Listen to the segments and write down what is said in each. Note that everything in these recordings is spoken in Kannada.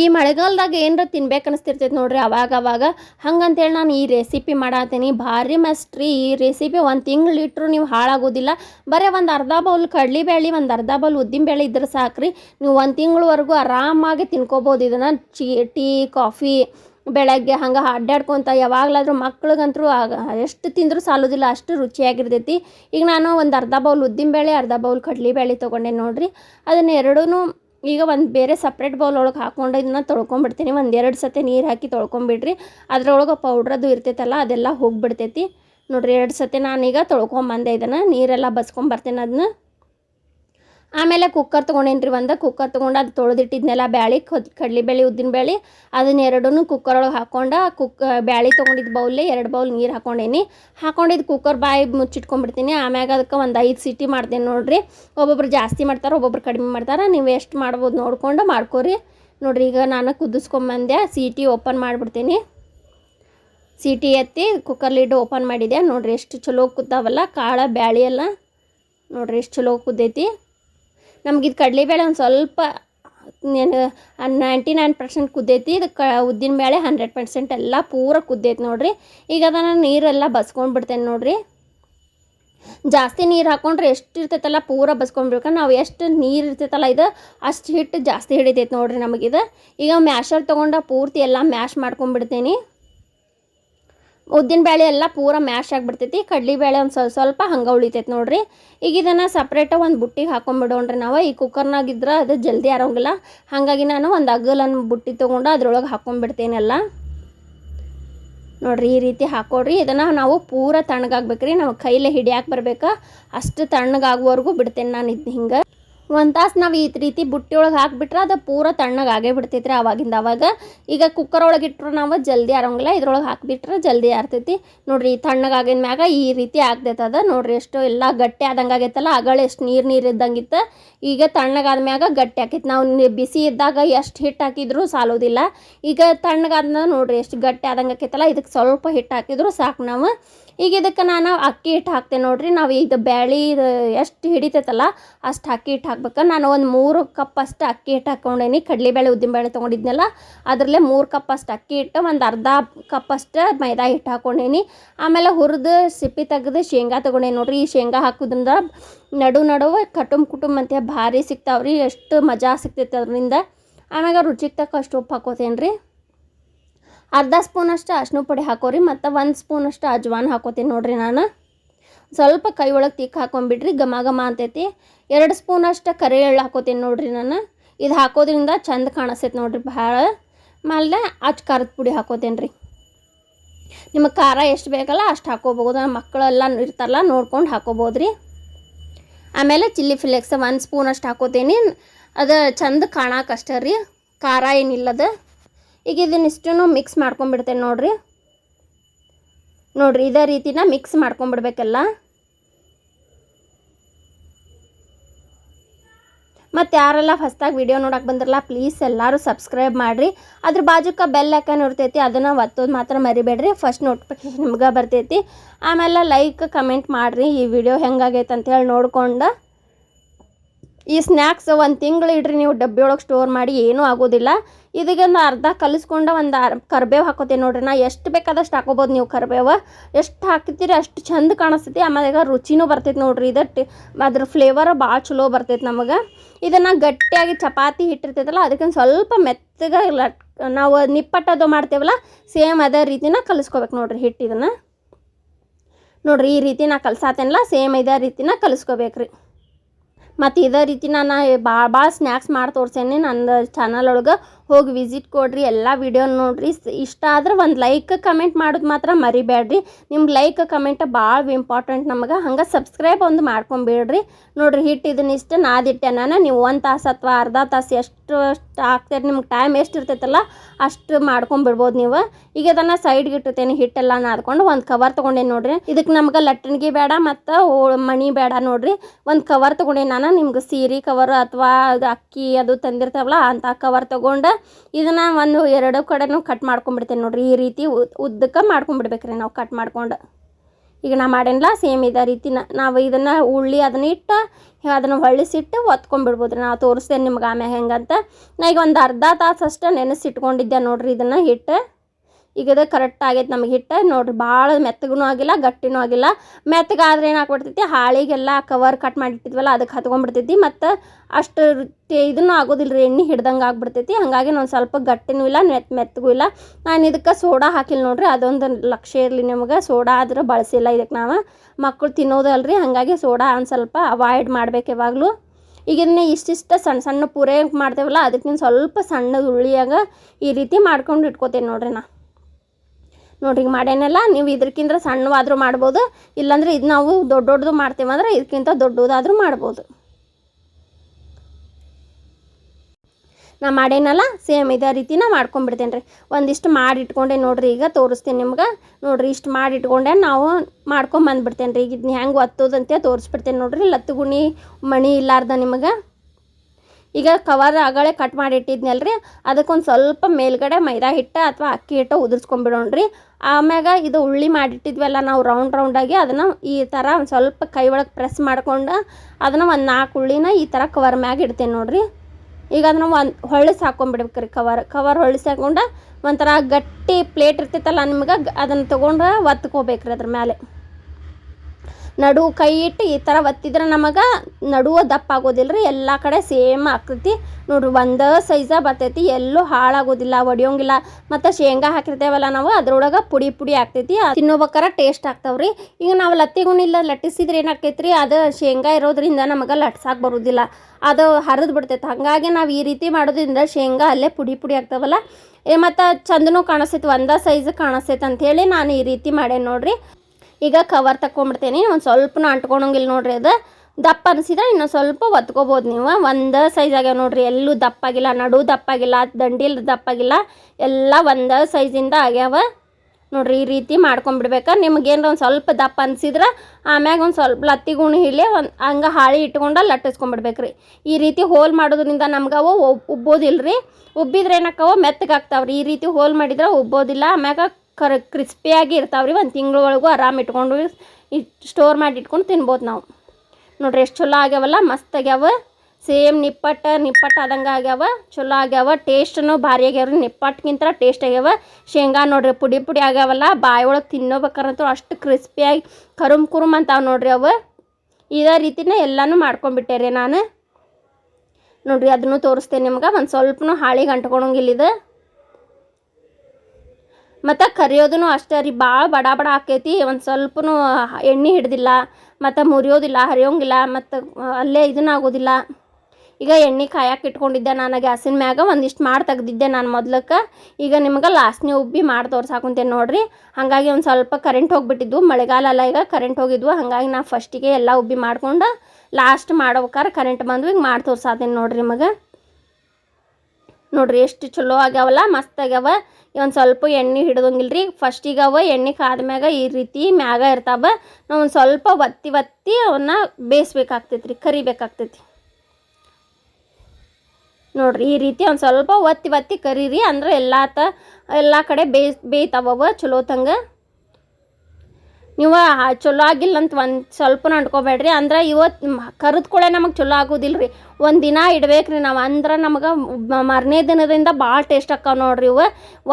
ಈ ಮಳೆಗಾಲದಾಗ ಏನರ ತಿನ್ಬೇಕು ಅನಿಸ್ತಿರ್ತೈತೆ ನೋಡ್ರಿ ಅವಾಗ ಅವಾಗ. ಹಂಗಂತೇಳಿ ನಾನು ಈ ರೆಸಿಪಿ ಮಾಡತ್ತೀನಿ ಭಾರಿ ಮಸ್ತ್ ರೀ. ಈ ರೆಸಿಪಿ ಒಂದು ತಿಂಗಳು ಇಟ್ಟರು ನೀವು ಹಾಳಾಗೋದಿಲ್ಲ. ಬರೀ ಒಂದು ಅರ್ಧ ಬೌಲ್ ಕಡ್ಲಿಬೇಳೆ ಒಂದು ಅರ್ಧ ಬೌಲ್ ಉದ್ದಿನಬೇಳೆ ಇದ್ರೆ ಸಾಕ್ರಿ. ನೀವು ಒಂದು ತಿಂಗಳವರೆಗೂ ಆರಾಮಾಗಿ ತಿನ್ಕೋಬೋದು ಇದನ್ನು. ಚೀ, ಟೀ, ಕಾಫಿ, ಬೆಳಗ್ಗೆ ಹಂಗೆ ಅಡ್ಡಾಡ್ಕೊತ ಯಾವಾಗಲಾದ್ರೂ ಮಕ್ಳಿಗಂತರೂ ಆಗ ಎಷ್ಟು ತಿಂದರೂ ಸಾಲೋದಿಲ್ಲ, ಅಷ್ಟು ರುಚಿಯಾಗಿರ್ತೈತಿ. ಈಗ ನಾನು ಒಂದು ಅರ್ಧ ಬೌಲ್ ಉದ್ದಿನಬೇಳೆ ಅರ್ಧ ಬೌಲ್ ಕಡ್ಲಿಬೇಳೆ ತೊಗೊಂಡೆ ನೋಡಿರಿ. ಅದನ್ನು ಎರಡೂ ಈಗ ಒಂದು ಬೇರೆ ಸಪ್ರೇಟ್ ಬೌಲ್ ಒಳಗೆ ಹಾಕ್ಕೊಂಡು ಇದನ್ನ ತೊಳ್ಕೊಂಬಿಡ್ತೀನಿ. ಒಂದು ಎರಡು ಸತಿ ನೀರು ಹಾಕಿ ತೊಳ್ಕೊಂಬಿಡ್ರಿ. ಅದ್ರೊಳಗೆ ಪೌಡ್ರದು ಇರ್ತೈತಲ್ಲ, ಅದೆಲ್ಲ ಹೋಗಿಬಿಡ್ತೈತಿ. ನೋಡ್ರಿ, ಎರಡು ಸತಿ ನಾನೀಗ ತೊಳ್ಕೊಂಬಂದೆ ಇದನ್ನು. ನೀರೆಲ್ಲ ಬಸ್ಕೊಂಬರ್ತೀನಿ ಅದನ್ನ ಆಮೇಲೆ ಕುಕ್ಕರ್ ತೊಗೊಂಡೇನ್ರಿ ಒಂದು? ಕುಕ್ಕರ್ ತೊಗೊಂಡು ಅದು ತೊಳೆದಿಟ್ಟಿದ್ನೆಲ್ಲ ಬ್ಯಾಳಿ ಕಡ್ಲಿಬೇಳೆ ಉದ್ದಿನ ಬೇಳೆ ಅದನ್ನ ಎರಡೂ ಕುಕ್ಕರ್ ಒಳಗೆ ಹಾಕೊಂಡು ಕುಕ್ ಬ್ಯಾಳಿ ತೊಗೊಂಡಿದ್ದು ಬೌಲೇ ಎರಡು ಬೌಲ್ ನೀರು ಹಾಕೊಂಡೇನಿ. ಹಾಕೊಂಡಿದ್ದು ಕುಕ್ಕರ್ ಬಾಯಿ ಮುಚ್ಚಿಟ್ಕೊಂಡ್ಬಿಡ್ತೀನಿ. ಆಮ್ಯಾಗ ಅದಕ್ಕೆ ಒಂದು ಐದು ಸೀಟಿ ಮಾಡ್ತೇನೆ ನೋಡಿರಿ. ಒಬ್ಬೊಬ್ರು ಜಾಸ್ತಿ ಮಾಡ್ತಾರೆ, ಒಬ್ಬೊಬ್ರು ಕಡಿಮೆ ಮಾಡ್ತಾರೆ. ನೀವು ಎಷ್ಟು ಮಾಡ್ಬೋದು ನೋಡ್ಕೊಂಡು ಮಾಡ್ಕೊರಿ. ನೋಡಿರಿ ಈಗ ನಾನು ಕುದಿಸ್ಕೊಂಬಂದೆ, ಸೀಟಿ ಓಪನ್ ಮಾಡಿಬಿಡ್ತೀನಿ. ಸೀಟಿ ಎತ್ತಿ ಕುಕ್ಕರ್ ಲಿಡ್ ಓಪನ್ ಮಾಡಿದೆ. ನೋಡಿರಿ ಎಷ್ಟು ಚಲೋ ಕುದ್ದಾವಲ್ಲ, ಕಾಳು ಬ್ಯಾಳಿ ಎಲ್ಲ. ನೋಡಿರಿ ಎಷ್ಟು ಚಲೋ ಕುದ್ದೈತಿ. ನಮ್ಗಿದು ಕಡಲೆಬೇಳೆ ಒಂದು ಸ್ವಲ್ಪ ನೈಂಟಿ ನೈನ್ ಪರ್ಸೆಂಟ್ ಕುದ್ದೈತಿ. ಇದು ಕ, ಉದ್ದಿನ ಬೇಳೆ ಹಂಡ್ರೆಡ್ ಪರ್ಸೆಂಟ್ ಎಲ್ಲ ಪೂರ ಕುದ್ದೈತಿ ನೋಡಿರಿ. ಈಗ ಅದನ್ನು ನೀರೆಲ್ಲ ಬಸ್ಕೊಂಡು ಬಿಡ್ತೇನೆ ನೋಡ್ರಿ. ಜಾಸ್ತಿ ನೀರು ಹಾಕೊಂಡ್ರೆ ಎಷ್ಟು ಇರ್ತೈತಲ್ಲ, ಪೂರ ಬಸ್ಕೊಂಡ್ಬಿಡ್ಬೇಕು ನಾವು ಎಷ್ಟು ನೀರು ಇರ್ತೈತಲ್ಲ ಇದು, ಅಷ್ಟು ಹಿಟ್ಟು ಜಾಸ್ತಿ ಹಿಡಿತೈತೆ ನೋಡ್ರಿ ನಮಗಿದು ಈಗ ಮ್ಯಾಶರ್ ತೊಗೊಂಡು ಪೂರ್ತಿ ಎಲ್ಲ ಮ್ಯಾಶ್ ಮಾಡ್ಕೊಂಡ್ಬಿಡ್ತೀನಿ ಉದ್ದಿನ ಬೇಳೆ ಎಲ್ಲ ಪೂರ ಮ್ಯಾಶ್ ಆಗಿಬಿಡ್ತೈತಿ. ಕಡ್ಲಿಬೇಳೆ ಒಂದು ಸ್ವಲ್ಪ ಸ್ವಲ್ಪ ಹಂಗೆ ಉಳಿತೈತೆ ನೋಡ್ರಿ. ಈಗ ಇದನ್ನು ಸಪ್ರೇಟಾಗಿ ಒಂದು ಬುಟ್ಟಿಗೆ ಹಾಕೊಂಡ್ಬಿಡೋಣ್ರಿ ನಾವು. ಈ ಕುಕ್ಕರ್ನಾಗಿದ್ರೆ ಅದು ಜಲ್ದಿ ಆರೋಂಗಿಲ್ಲ. ಹಾಗಾಗಿ ನಾನು ಒಂದು ಅಗಲನ್ನು ಬುಟ್ಟಿ ತೊಗೊಂಡು ಅದ್ರೊಳಗೆ ಹಾಕೊಂಡ್ಬಿಡ್ತೇನೆಲ್ಲ ನೋಡ್ರಿ ಈ ರೀತಿ ಹಾಕೊಡ್ರಿ ಇದನ್ನು ನಾವು ಪೂರ ತಣ್ಣಗಾಗ್ಬೇಕ್ರಿ. ನಾವು ಕೈಲೇ ಹಿಡಿಯಾಕೆ ಬರಬೇಕು. ಅಷ್ಟು ತಣ್ಣಗಾಗುವವರೆಗೂ ಬಿಡ್ತೇನೆ ನಾನು ಇದು ಹಿಂಗೆ. ಒಂದು ತಾಸು ನಾವು ಈ ರೀತಿ ಬುಟ್ಟಿ ಒಳಗೆ ಹಾಕಿಬಿಟ್ರೆ ಅದು ಪೂರ ತಣ್ಣಗಾಗೇ ಬಿಡ್ತೈತೆ ರೀ ಆವಾಗಿಂದ ಅವಾಗ. ಈಗ ಕುಕ್ಕರ್ ಒಳಗೆ ಇಟ್ಟರು ನಾವು ಜಲ್ದಿ ಆರೋಂಗಿಲ್ಲ ಇದ್ರೊಳಗೆ ಹಾಕಿಬಿಟ್ರೆ ಜಲ್ದಿ ಆರ್ತೈತಿ. ನೋಡ್ರಿ ತಣ್ಣಗಾಗಿನ ಮ್ಯಾಗ ಈ ರೀತಿ ಆಗ್ತೈತದ ನೋಡ್ರಿ ಎಷ್ಟು ಎಲ್ಲ ಗಟ್ಟಿ ಆದಂಗೆ ಆಗೈತಲ್ಲ ಅಗಳ ಎಷ್ಟು ನೀರು ನೀರು ಇದ್ದಂಗಿತ್ತು ಈಗ ತಣ್ಣಗಾದ ಮ್ಯಾಗ ಗಟ್ಟಿ ಹಾಕೈತಿ ನಾವು ಬಿಸಿ ಇದ್ದಾಗ ಎಷ್ಟು ಹಿಟ್ಟು ಹಾಕಿದ್ರು ಸಾಲೋದಿಲ್ಲ. ಈಗ ತಣ್ಣಗಾದ ನೋಡ್ರಿ ಎಷ್ಟು ಗಟ್ಟಿ ಆದಂಗೆ ಆಕೈತಲ್ಲ ಇದಕ್ಕೆ ಸ್ವಲ್ಪ ಹಿಟ್ಟು ಹಾಕಿದ್ರು ಸಾಕು ನಾವು. ಈಗ ಇದಕ್ಕೆ ನಾನು ಅಕ್ಕಿ ಹಿಟ್ಟು ಹಾಕ್ತೇನೆ ನೋಡಿರಿ, ನಾವು ಇದು ಬ್ಯಾಳಿ ಇದು ಎಷ್ಟು ಹಿಡಿತೈತಲ್ಲ, ಅಷ್ಟು ಅಕ್ಕಿ ಹಿಟ್ಟು ಹಾಕ್ಬೇಕು. ನಾನು ಒಂದು ಮೂರು ಕಪ್ ಅಷ್ಟು ಅಕ್ಕಿ ಹಿಟ್ಟು ಹಾಕ್ಕೊಂಡೇನಿ. ಕಡಲೆಬೇಳೆ, ಉದ್ದಿನಬೇಳೆ ತೊಗೊಂಡಿದ್ನಲ್ಲ, ಅದರಲ್ಲೇ ಮೂರು ಕಪ್ ಅಷ್ಟು ಅಕ್ಕಿ ಹಿಟ್ಟು, ಒಂದು ಅರ್ಧ ಕಪ್ ಅಷ್ಟು ಮೈದಾ ಹಿಟ್ಟು ಹಾಕ್ಕೊಂಡೇನಿ. ಆಮೇಲೆ ಹುರಿದು ಸಿಪ್ಪಿ ತೆಗೆದು ಶೇಂಗಾ ತೊಗೊಂಡೇನಿ ನೋಡಿರಿ. ಈ ಶೇಂಗಾ ಹಾಕೋದ್ರಿಂದ ನಡು ನಡುವೆ ಕಟುಂಬ ಕುಟುಂಬ ಅಂತ ಭಾರಿ ಸಿಗ್ತಾವ್ರಿ, ಎಷ್ಟು ಮಜಾ ಸಿಗ್ತೈತೆ ಅದರಿಂದ. ಆಮ್ಯಾಗ ರುಚಿಗೆ ತಕ್ಕಷ್ಟು ಉಪ್ಪು ಹಾಕೋತೇನೆ ರೀ ಅರ್ಧ ಸ್ಪೂನಷ್ಟು ಅರ್ಶಿನ ಪುಡಿ ಹಾಕೋರಿ, ಮತ್ತು ಒಂದು ಸ್ಪೂನಷ್ಟು ಅಜ್ವಾನ್ ಹಾಕೋತೀನಿ ನೋಡ್ರಿ ನಾನು. ಸ್ವಲ್ಪ ಕೈ ಒಳಗೆ ತಿಕ್ಕ ಹಾಕೊಂಬಿಡ್ರಿ, ಘಮ ಘಮ ಅಂತೈತಿ. ಎರಡು ಸ್ಪೂನಷ್ಟು ಕರಿ ಎಳ್ಳು ಹಾಕೋತೀನಿ ನೋಡ್ರಿ ನಾನು. ಇದು ಹಾಕೋದ್ರಿಂದ ಚಂದ ಕಾಣಿಸ್ತೈತೆ ನೋಡ್ರಿ ಭಾಳ. ಆಮೇಲೆ ಅಚ್ಚು ಖಾರದ ಪುಡಿ ಹಾಕೋತೀನಿ ರೀ ನಿಮಗೆ ಖಾರ ಎಷ್ಟು ಬೇಕಲ್ಲ ಅಷ್ಟು ಹಾಕೋಬೋದು ಮಕ್ಕಳೆಲ್ಲ ಇರ್ತಾರಲ್ಲ ನೋಡ್ಕೊಂಡು ಹಾಕೋಬೋದು ರೀ ಆಮೇಲೆ ಚಿಲ್ಲಿ ಫ್ಲೇಕ್ಸ್ ಒಂದು ಸ್ಪೂನಷ್ಟು ಹಾಕೋತೀನಿ. ಅದು ಚಂದ ಕಾಣಕ್ಕಷ್ಟೇ ರೀ. ಖಾರ ಏನಿಲ್ಲದ. ಈಗ ಇದನ್ನಿಷ್ಟು ಮಿಕ್ಸ್ ಮಾಡ್ಕೊಂಡ್ಬಿಡ್ತೇನೆ ನೋಡ್ರಿ. ನೋಡ್ರಿ, ಇದೇ ರೀತಿನ ಮಿಕ್ಸ್ ಮಾಡ್ಕೊಂಡ್ಬಿಡ್ಬೇಕಲ್ಲ. ಮತ್ತು ಯಾರೆಲ್ಲ ಫಸ್ಟಾಗಿ ವಿಡಿಯೋ ನೋಡಕ್ಕೆ ಬಂದಿರಲ್ಲ ಪ್ಲೀಸ್ ಎಲ್ಲರೂ ಸಬ್ಸ್ಕ್ರೈಬ್ ಮಾಡಿರಿ. ಅದ್ರ ಬಾಜುಕ ಬೆಲ್ ಐಕನ್ ಇರ್ತೈತಿ, ಅದನ್ನು ಒತ್ತೋದು ಮಾತ್ರ ಮರಿಬೇಡ್ರಿ. ಫಸ್ಟ್ ನೋಟಿಫಿಕೇಶನ್ ನಿಮ್ಗೆ ಬರ್ತೈತಿ. ಆಮೇಲೆ ಲೈಕ್ ಕಮೆಂಟ್ ಮಾಡಿರಿ ಈ ವಿಡಿಯೋ ಹೆಂಗಾಗೈತೆ ಅಂತೇಳಿ ನೋಡ್ಕೊಂಡು. ಈ ಸ್ನ್ಯಾಕ್ಸ್ ಒಂದು ತಿಂಗಳು ಇಡ್ರಿ ನೀವು ಡಬ್ಬಿ ಒಳಗೆ ಸ್ಟೋರ್ ಮಾಡಿ, ಏನೂ ಆಗೋದಿಲ್ಲ. ಇದಕ್ಕೆ ಒಂದು ಅರ್ಧ ಕಲಿಸ್ಕೊಂಡು ಒಂದು ಅರ್, ಕರ್ಬೇವು ಹಾಕೋತೀನಿ ನೋಡ್ರಿ ನಾ. ಎಷ್ಟು ಬೇಕಾದಷ್ಟು ಹಾಕೋಬೋದು ನೀವು ಕರ್ಬೇವು. ಎಷ್ಟು ಹಾಕ್ತೀರಿ ಅಷ್ಟು ಚಂದ ಕಾಣಿಸ್ತೈತಿ. ಆಮೇಲೆ ರುಚಿನೂ ಬರ್ತೈತಿ ನೋಡ್ರಿ ಇದು ಅದ್ರ ಫ್ಲೇವರ್ ಭಾಳ ಚಲೋ ಬರ್ತೈತಿ ನಮಗೆ. ಇದನ್ನು ಗಟ್ಟಿಯಾಗಿ ಚಪಾತಿ ಹಿಟ್ಟಿರ್ತೈತಲ್ಲ ಅದಕ್ಕೆ ಸ್ವಲ್ಪ ಮೆತ್ತಗೆ ಲಟ್ ನಾವು ನಿಪ್ಪಟ್ಟದು ಮಾಡ್ತೇವಲ್ಲ, ಸೇಮ್ ಅದೇ ರೀತಿನ ಕಲಿಸ್ಕೋಬೇಕು ನೋಡ್ರಿ ಹಿಟ್ಟು ಇದನ್ನು. ನೋಡ್ರಿ ಈ ರೀತಿ ನಾ ಕಲ್ಸಾತೇನಲ್ಲ, ಸೇಮ್ ಇದೇ ರೀತಿನ ಕಲಿಸ್ಕೋಬೇಕ್ರಿ. ಮತ್ತು ಇದೇ ರೀತಿ ನಾನು ಭಾಳ ಭಾಳ ಸ್ನ್ಯಾಕ್ಸ್ ಮಾಡಿ ತೋರ್ಸೇನಿ ನನ್ನ ಚಾನಲ್ ಒಳಗೆ. ಹೋಗಿ ವಿಸಿಟ್ ಕೊಡ್ರಿ, ಎಲ್ಲ ವಿಡಿಯೋ ನೋಡ್ರಿ. ಇಷ್ಟ ಆದ್ರೆ ಒಂದು ಲೈಕ್ ಕಮೆಂಟ್ ಮಾಡೋದು ಮಾತ್ರ ಮರಿಬೇಡ್ರಿ ನಿಮ್ಗೆ ಲೈಕ್ ಕಮೆಂಟ್ ಭಾಳ ಇಂಪಾರ್ಟೆಂಟ್ ನಮಗೆ. ಹಂಗೆ ಸಬ್ಸ್ಕ್ರೈಬ್ ಒಂದು ಮಾಡ್ಕೊಂಬಿಡ್ರಿ. ನೋಡ್ರಿ ಹಿಟ್ಟು ಇದನ್ನ ಇಷ್ಟ ನಾದಿಟ್ಟೆ ನಾನು. ನೀವು ಒಂದು ತಾಸು ಅಥವಾ ಅರ್ಧ ತಾಸು ಎಷ್ಟು ಹಾಕ್ತೀರಿ ನಿಮ್ಗೆ ಟೈಮ್ ಎಷ್ಟು ಇರ್ತೈತಲ್ಲ, ಅಷ್ಟು ಮಾಡ್ಕೊಂಬಿಡ್ಬೋದು ನೀವು. ಈಗ ಅದನ್ನು ಸೈಡ್ಗೆ ಇಟ್ಟಿರ್ತೇನೆ ಹಿಟ್ಟೆಲ್ಲ ನಾದ್ಕೊಂಡು ಒಂದು ಕವರ್ ತೊಗೊಂಡೇನಿ ನೋಡ್ರಿ. ಇದಕ್ಕೆ ನಮ್ಗೆ ಲಟ್ಟಣಿಗೆ ಬೇಡ ಮತ್ತು ಮಣಿ ಬೇಡ ನೋಡ್ರಿ. ಒಂದು ಕವರ್ ತೊಗೊಂಡೇನಿ ನಾನು, ನಿಮ್ಗೆ ಸೀರೆ ಕವರ್ ಅಥವಾ ಅದು ಅಕ್ಕಿ ಅದು ತಂದಿರ್ತಾವಲ್ಲ, ಅಂತ ಕವರ್ ತೊಗೊಂಡು ಇದನ್ನು ಒಂದು ಎರಡು ಕಡೆನೂ ಕಟ್ ಮಾಡ್ಕೊಂಬಿಡ್ತೇನೆ ನೋಡಿರಿ. ಈ ರೀತಿ ಉದ್- ಉದ್ದಕ್ಕೆ ಮಾಡ್ಕೊಂಡ್ಬಿಡ್ಬೇಕ್ರಿ ನಾವು ಕಟ್ ಮಾಡ್ಕೊಂಡು. ಈಗ ನಾ ಮಾಡೇನಲ್ಲ ಸೇಮ್ ಇದೇ ರೀತಿ ನಾವು ಇದನ್ನು ಉಳ್ಳಿ ಅದನ್ನ ಇಟ್ಟು, ಅದನ್ನು ಹೊಳ್ಳಿಸಿಟ್ಟು ಒತ್ಕೊಂಡ್ಬಿಡ್ಬೋದು ರೀ ನಾವು ತೋರಿಸ್ತೇನೆ ನಿಮ್ಗೆ ಆಮೇಲೆ ಹೆಂಗಂತ. ನಾ ಈಗ ಒಂದು ಅರ್ಧ ತಾಸು ಅಷ್ಟೇ ನೆನೆಸಿಟ್ಕೊಂಡಿದ್ದೆ ನೋಡ್ರಿ ಇದನ್ನು ಹಿಟ್ಟು ಈಗ ಇದು ಕರೆಕ್ಟ್ ಆಗೈತೆ ನಮಗೆ ಹಿಟ್ಟು. ನೋಡ್ರಿ, ಭಾಳ ಮೆತ್ತಗೂ ಆಗಿಲ್ಲ, ಗಟ್ಟಿನೂ ಆಗಿಲ್ಲ. ಮೆತ್ತಗಾದ್ರೆ ಏನಾಗ್ಬಿಡ್ತೈತಿ, ಹಾಳಿಗೆಲ್ಲ ಕವರ್ ಕಟ್ ಮಾಡಿಟ್ಟಿದ್ವಲ್ಲ, ಅದಕ್ಕೆ ಹತ್ಕೊಂಡ್ಬಿಡ್ತೈತಿ. ಮತ್ತು ಅಷ್ಟು ಇದನ್ನು ಆಗೋದಿಲ್ಲ ರೀ ಎಣ್ಣೆ ಹಿಡ್ದಂಗೆ ಆಗ್ಬಿಡ್ತೈತಿ. ಹಾಗಾಗಿ ನಾನು ಸ್ವಲ್ಪ ಗಟ್ಟಿನೂ ಇಲ್ಲ, ಮೆತ್, ಮೆತ್ತಗೂ ಇಲ್ಲ. ನಾನು ಇದಕ್ಕೆ ಸೋಡಾ ಹಾಕಿಲ್ಲ ನೋಡ್ರಿ, ಅದೊಂದು ಲಕ್ಷ್ಯ ಇರಲಿ ನಿಮಗೆ. ಸೋಡಾ ಆದ್ರೆ ಬಳಸಿಲ್ಲ ಇದಕ್ಕೆ ನಾವು. ಮಕ್ಕಳು ತಿನ್ನೋದಲ್ರಿ, ಹಾಗಾಗಿ ಸೋಡಾ ಒಂದು ಸ್ವಲ್ಪ ಅವಾಯ್ಡ್ ಮಾಡ್ಬೇಕು ಯಾವಾಗಲೂ. ಈಗಿನ ಇಷ್ಟಿಷ್ಟ ಸಣ್ಣ ಸಣ್ಣ ಪೂರೈ ಮಾಡ್ತೇವಲ್ಲ ಅದಕ್ಕಿಂತ ಸ್ವಲ್ಪ ಸಣ್ಣದು ಉಳ್ಳಿಯಾಗ ಈ ರೀತಿ ಮಾಡ್ಕೊಂಡು ಇಟ್ಕೋತೇನೆ ನೋಡ್ರಿ ನಾ. ನೋಡ್ರಿ ಮಾಡೇನಲ್ಲ ನೀವು ಇದಕ್ಕಿಂತ ಸಣ್ಣವಾದರೂ ಮಾಡ್ಬೋದು, ಇಲ್ಲಾಂದ್ರೆ ಇದು ನಾವು ದೊಡ್ಡ ದೊಡ್ಡದು ಮಾಡ್ತೀವಂದ್ರೆ ಇದಕ್ಕಿಂತ ದೊಡ್ಡದಾದರೂ ಮಾಡ್ಬೋದು. ನಾ ಮಾಡೇನಲ್ಲ ಸೇಮ್ ಇದೇ ರೀತಿನ ಮಾಡ್ಕೊಂಡ್ಬಿಡ್ತೇನೆ ರೀ ಒಂದಿಷ್ಟು ಮಾಡಿ ಇಟ್ಕೊಂಡೆ ನೋಡ್ರಿ, ಈಗ ತೋರಿಸ್ತೀನಿ ನಿಮ್ಗೆ. ನೋಡ್ರಿ, ಇಷ್ಟು ಮಾಡಿ ಇಟ್ಕೊಂಡೆ ನಾವು ಮಾಡ್ಕೊಂಬಂದ್ಬಿಡ್ತೇನೆ ರೀ ಈಗ ಇದನ್ನ ಹೆಂಗೆ ಒತ್ತೋದಂತೆ ತೋರಿಸ್ಬಿಡ್ತೇನೆ ನೋಡ್ರಿ. ಲತ್ತುಗುಣಿ, ಮಣಿ ಇಲ್ಲಾರ್ದ ನಿಮಗೆ. ಈಗ ಕವರ್ ಆಗಳೆ ಕಟ್ ಮಾಡಿ ರೀ ಅದಕ್ಕೊಂದು ಸ್ವಲ್ಪ ಮೇಲ್ಗಡೆ ಮೈದಾ ಹಿಟ್ಟು ಅಥವಾ ಅಕ್ಕಿ ಹಿಟ್ಟು ಉದುರ್ಸ್ಕೊಂಡ್ಬಿಡೋಣ್ರಿ ಆಮ್ಯಾಗ ಇದು ಉಳ್ಳಿ ಮಾಡಿಟ್ಟಿದ್ವಲ್ಲ ನಾವು ರೌಂಡ್ ರೌಂಡಾಗಿ ಅದನ್ನು ಈ ಥರ ಒಂದು ಸ್ವಲ್ಪ ಕೈ ಒಳಗೆ ಪ್ರೆಸ್ ಮಾಡ್ಕೊಂಡು ಅದನ್ನು ಒಂದು ನಾಲ್ಕು ಉಳ್ಳಿನ ಈ ಥರ ಕವರ್ ಮ್ಯಾಗ ಇಡ್ತೀನಿ ನೋಡಿರಿ. ಈಗ ಅದನ್ನು ಒಂದು ಹೊಳ್ಳಿಸಿ ಹಾಕೊಂಡ್ಬಿಡ್ಬೇಕ್ರಿ ಕವರ್ ಕವರ್ ಹೊಳ್ಳಿಸಿ ಹಾಕೊಂಡು ಒಂಥರ ಗಟ್ಟಿ ಪ್ಲೇಟ್ ಇರ್ತೈತಲ್ಲ ನಿಮ್ಗೆ, ಅದನ್ನು ತೊಗೊಂಡು ಒತ್ಕೋಬೇಕ್ರಿ ಅದ್ರ ಮೇಲೆ ನಡು ಕೈ ಇಟ್ಟು ಈ ಥರ ಒತ್ತಿದ್ರೆ ನಮಗೆ ನಡುವ ದಪ್ಪ ಆಗೋದಿಲ್ಲ ರೀ ಎಲ್ಲ ಕಡೆ ಸೇಮ್ ಆಗ್ತೈತಿ. ನೋಡ್ರಿ, ಒಂದೇ ಸೈಜ ಬರ್ತೈತಿ, ಎಲ್ಲೂ ಹಾಳಾಗೋದಿಲ್ಲ, ಒಡಿಯೋಂಗಿಲ್ಲ. ಮತ್ತು ಶೇಂಗಾ ಹಾಕಿರ್ತೇವಲ್ಲ ನಾವು, ಅದ್ರೊಳಗೆ ಪುಡಿ ಪುಡಿ ಆಗ್ತೈತಿ. ತಿನ್ನೋಬೇಕಾರ ಟೇಸ್ಟ್ ಆಗ್ತಾವ್ರಿ. ಈಗ ನಾವು ಲತ್ತಿಗುಣಿಲ್ಲ ಲಟ್ಟಿಸಿದ್ರೆ ಏನಾಗ್ತೈತಿ ರೀ ಅದು ಶೇಂಗಾ ಇರೋದ್ರಿಂದ ನಮಗೆ ಲಟ್ಸಕ್ಕೆ ಬರೋದಿಲ್ಲ. ಅದು ಹರಿದು ಬಿಡ್ತೈತೆ. ಹಾಗಾಗಿ ನಾವು ಈ ರೀತಿ ಮಾಡೋದ್ರಿಂದ ಶೇಂಗಾ ಅಲ್ಲೇ ಪುಡಿ ಪುಡಿ ಆಗ್ತಾವಲ್ಲ. ಏ, ಮತ್ತು ಚಂದನೂ ಕಾಣಿಸ್ತೈತಿ, ಒಂದೇ ಸೈಜ್ ಕಾಣಿಸ್ತೈತೆ ಅಂಥೇಳಿ ನಾನು ಈ ರೀತಿ ಮಾಡೇನಿ ನೋಡ್ರಿ. ಈಗ ಕವರ್ ತಗೊಂಡ್ಬಿಡ್ತೇನೆ ಒಂದು ಸ್ವಲ್ಪನೂ ಅಂಟ್ಕೊಳಂಗಿಲ್ಲ ನೋಡ್ರಿ ಅದು. ದಪ್ಪ ಅನಿಸಿದ್ರೆ ಇನ್ನೊಂದು ಸ್ವಲ್ಪ ಒತ್ಕೋಬೋದು ನೀವು. ಒಂದು ಸೈಜ್ ಆಗ್ಯಾವ ನೋಡ್ರಿ. ಎಲ್ಲೂ ದಪ್ಪಾಗಿಲ್ಲ, ನಡು ದಪ್ಪಾಗಿಲ್ಲ, ದಂಡಿಲ್ ದಪ್ಪಾಗಿಲ್ಲ, ಎಲ್ಲ ಒಂದು ಸೈಜಿಂದ ಆಗ್ಯಾವ. ನೋಡ್ರಿ, ಈ ರೀತಿ ಮಾಡ್ಕೊಂಡ್ಬಿಡ್ಬೇಕು. ನಿಮ್ಗೇನಾರ ಒಂದು ಸ್ವಲ್ಪ ದಪ್ಪ ಅನ್ಸಿದ್ರೆ ಆಮ್ಯಾಗ ಒಂದು ಸ್ವಲ್ಪ ಲತ್ತಿ ಗುಣ ಒಂದು ಹಂಗೆ ಹಾಳಿ ಇಟ್ಕೊಂಡು ಲಟ್ಟಿಸ್ಕೊಂಡ್ಬಿಡ್ಬೇಕ್ರಿ. ಈ ರೀತಿ ಹೋಲ್ ಮಾಡೋದ್ರಿಂದ ನಮ್ಗೆ ಅವು ಉಬ್- ಉಬ್ಬೋದಿಲ್ಲ ರೀ ಉಬ್ಬಿದ್ರೆ ಏನಕ್ಕವ? ಮೆತ್ತಗಾಗ್ತಾವ್ರಿ. ಈ ರೀತಿ ಹೋಲ್ ಮಾಡಿದ್ರೆ ಉಬ್ಬೋದಿಲ್ಲ. ಆಮ್ಯಾಗ ಕರ್ ಕ್ರಿಸ್ಪಿಯಾಗಿ ಇರ್ತಾವೆ ರೀ ಒಂದು ತಿಂಗಳೊಳಗೂ ಆರಾಮ್ ಇಟ್ಕೊಂಡು ಸ್ಟೋರ್ ಮಾಡಿ ಇಟ್ಕೊಂಡು ತಿನ್ಬೋದು ನಾವು. ನೋಡ್ರಿ ಎಷ್ಟು ಚಲೋ ಆಗ್ಯಾವಲ್ಲ, ಮಸ್ತ್ ಆಗ್ಯಾವ. ಸೇಮ್ ನಿಪ್ಪಟ್ಟ, ನಿಪ್ಪಟ್ಟು ಆದಂಗೆ ಆಗ್ಯಾವ. ಚಲೋ ಆಗ್ಯಾವ. ಟೇಸ್ಟ್ನು ಭಾರಿ ಆಗ್ಯಾವ್ರಿ. ನಿಪ್ಪಟ್ಗಿಂತ ಟೇಸ್ಟ್ ಆಗ್ಯಾವ. ಶೇಂಗಾ ನೋಡ್ರಿ ಪುಡಿ ಪುಡಿ ಆಗ್ಯಾವಲ್ಲ. ಬಾಯಿ ಒಳಗೆ ತಿನ್ನೋಬೇಕಂತೂ ಅಷ್ಟು ಕ್ರಿಸ್ಪಿಯಾಗಿ ಕರುಮ್ ಕುರುಮ್ ಅಂತಾವೆ ನೋಡ್ರಿ ಅವು. ಇದೇ ರೀತಿನೇ ಎಲ್ಲನೂ ಮಾಡ್ಕೊಂಡ್ಬಿಟ್ಟೆ ರೀ ನಾನು. ನೋಡ್ರಿ ಅದನ್ನು ತೋರಿಸ್ತೇನೆ ನಿಮ್ಗೆ. ಒಂದು ಸ್ವಲ್ಪನೂ ಹಾಳಿಗೆ ಅಂಟ್ಕೊಳಂಗಿಲ್ಲ ಇದು. ಮತ್ತು ಕರಿಯೋದೂ ಅಷ್ಟೇ ರೀ. ಭಾಳ ಬಡ ಬಡ ಆಕೈತಿ. ಒಂದು ಸ್ವಲ್ಪನೂ ಎಣ್ಣೆ ಹಿಡ್ದಿಲ್ಲ, ಮತ್ತು ಮುರಿಯೋದಿಲ್ಲ, ಹರಿಯೋಂಗಿಲ್ಲ, ಮತ್ತು ಅಲ್ಲೇ ಇದನ್ನ ಆಗೋದಿಲ್ಲ. ಈಗ ಎಣ್ಣೆ ಕಾಯಕ್ಕೆ ಇಟ್ಕೊಂಡಿದ್ದೆ ನಾನು ಗ್ಯಾಸಿನ ಮ್ಯಾಗ, ಒಂದಿಷ್ಟು ಮಾಡಿ ತೆಗ್ದಿದ್ದೆ ನಾನು ಮೊದ್ಲಕ್ಕೆ. ಈಗ ನಿಮ್ಗೆ ಲಾಸ್ಟ್ನೇ ಉಬ್ಬಿ ಮಾಡಿ ತೋರ್ಸಾಕೊಂತೇನೆ ನೋಡಿರಿ. ಹಾಗಾಗಿ ಒಂದು ಸ್ವಲ್ಪ ಕರೆಂಟ್ ಹೋಗ್ಬಿಟ್ಟಿದ್ವು. ಮಳೆಗಾಲ ಅಲ್ಲ ಈಗ ಕರೆಂಟ್ ಹೋಗಿದ್ವು. ಹಾಗಾಗಿ ನಾ ಫಸ್ಟಿಗೆ ಎಲ್ಲ ಉಬ್ಬಿ ಮಾಡ್ಕೊಂಡು ಲಾಸ್ಟ್ ಮಾಡ್ಬೇಕಾರೆ ಕರೆಂಟ್ ಬಂದು ಈಗ ಮಾಡಿ ತೋರ್ಸಾತೇನೆ ನೋಡಿರಿ ನಿಮಗೆ. ನೋಡ್ರಿ ಎಷ್ಟು ಚಲೋ ಆಗ್ಯಾವಲ್ಲ, ಮಸ್ತ್ ಆಗ್ಯಾವ. ಒಂದು ಸ್ವಲ್ಪ ಎಣ್ಣೆ ಹಿಡ್ದಂಗಿಲ್ಲ ರೀ ಫಸ್ಟಿಗೆ ಅವ ಎಣ್ಣೆ ಕಾದ್ಮ್ಯಾಗ ಈ ರೀತಿ ಮ್ಯಾಗ ಇರ್ತಾವ. ನಾವು ಒಂದು ಸ್ವಲ್ಪ ಒತ್ತಿ ಒತ್ತಿ ಅವನ್ನ ಬೇಯಿಸ್ಬೇಕಾಗ್ತೈತಿ ರೀ ಕರಿಬೇಕಾಗ್ತೈತಿ. ನೋಡ್ರಿ ಈ ರೀತಿ ಒಂದು ಸ್ವಲ್ಪ ಒತ್ತಿ ಒತ್ತಿ ಕರೀರಿ. ಅಂದ್ರೆ ಎಲ್ಲ ತ, ಎಲ್ಲ ಕಡೆ ಬೇಯ್ ಬೇಯ್ತಾವವ ಚಲೋ ತಂಗ ನೀವು ಚಲೋ ಆಗಿಲ್ಲ ಅಂತ ಒಂದು ಸ್ವಲ್ಪನೂ ಅಂಟ್ಕೋಬೇಡ್ರಿ ಅಂದ್ರೆ ಇವತ್ತು ಕರೆದ ಕೂಡ ನಮಗೆ ಚಲೋ ಆಗೋದಿಲ್ಲ ರೀ ಒಂದು ದಿನ ಇಡ್ಬೇಕ್ರಿ ನಾವು. ಅಂದ್ರೆ ನಮಗೆ ಮಾರನೇ ದಿನದಿಂದ ಭಾಳ ಟೇಸ್ಟ್ ಆಕ್ಕಾವ ನೋಡ್ರಿ ಇವು.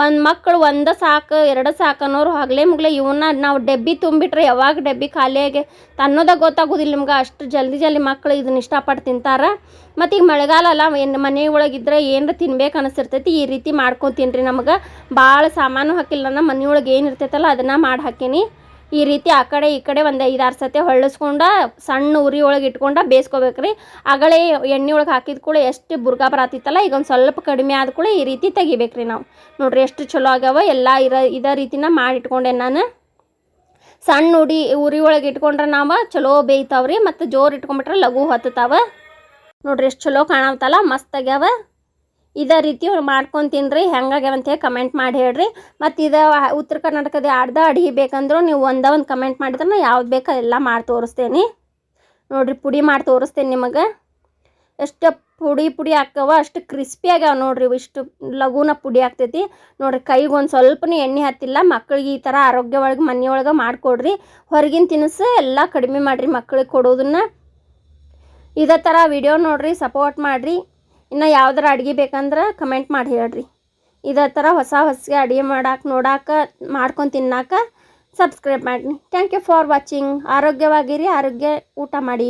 ಒಂದು ಮಕ್ಕಳು ಒಂದು ಸಾಕು, ಎರಡು ಸಾಕು ಅನ್ನೋರು ಹಗಲೇ ಮುಗ್ಲೆ ಇವನ್ನ ನಾವು ಡಬ್ಬಿ ತುಂಬಿಟ್ರೆ ಯಾವಾಗ ಡಬ್ಬಿ ಖಾಲಿಯಾಗಿ ತನ್ನೋದಾಗ ಗೊತ್ತಾಗೋದಿಲ್ಲ ನಿಮ್ಗೆ. ಅಷ್ಟು ಜಲ್ದಿ ಜಲ್ದಿ ಮಕ್ಕಳು ಇದನ್ನ ಇಷ್ಟಪಟ್ಟು ತಿಂತಾರೆ. ಮತ್ತು ಈಗ ಮಳೆಗಾಲ ಅಲ್ಲ, ಏನು ಮನೆ ಒಳಗಿದ್ರೆ ಏನರ ತಿನ್ಬೇಕು ಅನಿಸಿರ್ತೈತಿ ಈ ರೀತಿ ಮಾಡ್ಕೊತೀನಿ ರೀ ನಮಗೆ. ಭಾಳ ಸಾಮಾನು ಹಾಕಿಲ್ಲ ಮನೆಯೊಳಗೆ ಏನು ಇರ್ತೈತಲ್ಲ, ಅದನ್ನು ಮಾಡಿ ಹಾಕೀನಿ. ಈ ರೀತಿ ಆ ಕಡೆ ಈ ಕಡೆ ಒಂದು ಐದಾರು ಸತಿ ಹೊಳ್ಳಿಸ್ಕೊಂಡ ಸಣ್ಣ ಉರಿ ಒಳಗೆ ಇಟ್ಕೊಂಡು ಬೇಯಿಸ್ಕೋಬೇಕ್ರಿ ಅಗಳೇ ಎಣ್ಣೆ ಒಳಗೆ ಹಾಕಿದ ಕೂಡ ಎಷ್ಟು ಬುರ್ಗಾ ಬರತ್ತಿತ್ತಲ್ಲ ಈಗ ಒಂದು ಸ್ವಲ್ಪ ಕಡಿಮೆ ಆದ ಕೂಡ ಈ ರೀತಿ ತೆಗಿಬೇಕ್ರಿ ನಾವು. ನೋಡ್ರಿ ಎಷ್ಟು ಚಲೋ ಆಗ್ಯಾವ, ಎಲ್ಲ ಇರ ಇದೇ ರೀತಿನ ಮಾಡಿಟ್ಕೊಂಡೆ ನಾನು. ಸಣ್ಣ ಉಡಿ ಉರಿ ಒಳಗೆ ಇಟ್ಕೊಂಡ್ರೆ ನಾವು ಚಲೋ ಬೇಯ್ತಾವ್ರಿ, ಮತ್ತು ಜೋರು ಇಟ್ಕೊಂಬಿಟ್ರೆ ಲಘು ಹತ್ತಾವ ನೋಡ್ರಿ ಎಷ್ಟು ಚಲೋ ಕಾಣತ್ತಲ್ಲ ಮಸ್ತ್ ಆಗ್ಯಾವ. ಇದೇ ರೀತಿ ಅವ್ರು ಮಾಡ್ಕೊಂಡು ಹೆಂಗಾಗ್ಯಾವ ಅಂತೇಳಿ ಕಮೆಂಟ್ ಮಾಡಿ ಹೇಳ್ರಿ. ಮತ್ತು ಇದು ಉತ್ತರ ಕರ್ನಾಟಕದ ಅರ್ಧ ಅಡುಗೆ ಬೇಕಂದ್ರು ನೀವು ಒಂದ ಒಂದು ಕಮೆಂಟ್ ಮಾಡಿದ್ರೆ ನಾ ಯಾವ್ದು ಬೇಕೋ ಎಲ್ಲ ಮಾಡಿ ತೋರಿಸ್ತೇನೆ. ನೋಡ್ರಿ ಪುಡಿ ಮಾಡಿ ತೋರಿಸ್ತೇನೆ ನಿಮಗೆ. ಎಷ್ಟು ಪುಡಿ ಪುಡಿ ಹಾಕವ ಅಷ್ಟು ಕ್ರಿಸ್ಪಿ ಆಗ್ಯಾವ ನೋಡ್ರಿ ಇಷ್ಟು ಲಘುನ ಪುಡಿ ಆಗ್ತೈತಿ. ನೋಡ್ರಿ ಕೈಗೆ ಒಂದು ಸ್ವಲ್ಪನೂ ಎಣ್ಣೆ ಹತ್ತಿಲ್ಲ ಮಕ್ಕಳಿಗೆ ಈ ಥರ ಆರೋಗ್ಯ ಒಳಗೆ ಮನೆಯೊಳಗೆ ಮಾಡಿಕೊಡ್ರಿ. ಹೊರಗಿನ ತಿನಿಸು ಎಲ್ಲ ಕಡಿಮೆ ಮಾಡಿರಿ ಮಕ್ಕಳಿಗೆ ಕೊಡೋದನ್ನ. ಇದೇ ಥರ ವಿಡಿಯೋ ನೋಡ್ರಿ ಸಪೋರ್ಟ್ ಮಾಡಿರಿ. ಇನ್ನು ಯಾವ್ದಾರ ಅಡುಗೆ ಬೇಕಂದ್ರೆ ಕಮೆಂಟ್ ಮಾಡಿ ಹೇಳ್ರಿ. ಇದೇ ಥರ ಹೊಸ ಹೊಸ ಅಡುಗೆ ಮಾಡಕ್ಕೆ ನೋಡಾಕ, ಮಾಡ್ಕೊಂಡು ತಿನ್ನಾಕ ಸಬ್ಸ್ಕ್ರೈಬ್ ಮಾಡಿರಿ. ಥ್ಯಾಂಕ್ ಯು ಫಾರ್ ವಾಚಿಂಗ್ ಆರೋಗ್ಯವಾಗಿರಿ, ಆರೋಗ್ಯ ಊಟ ಮಾಡಿ.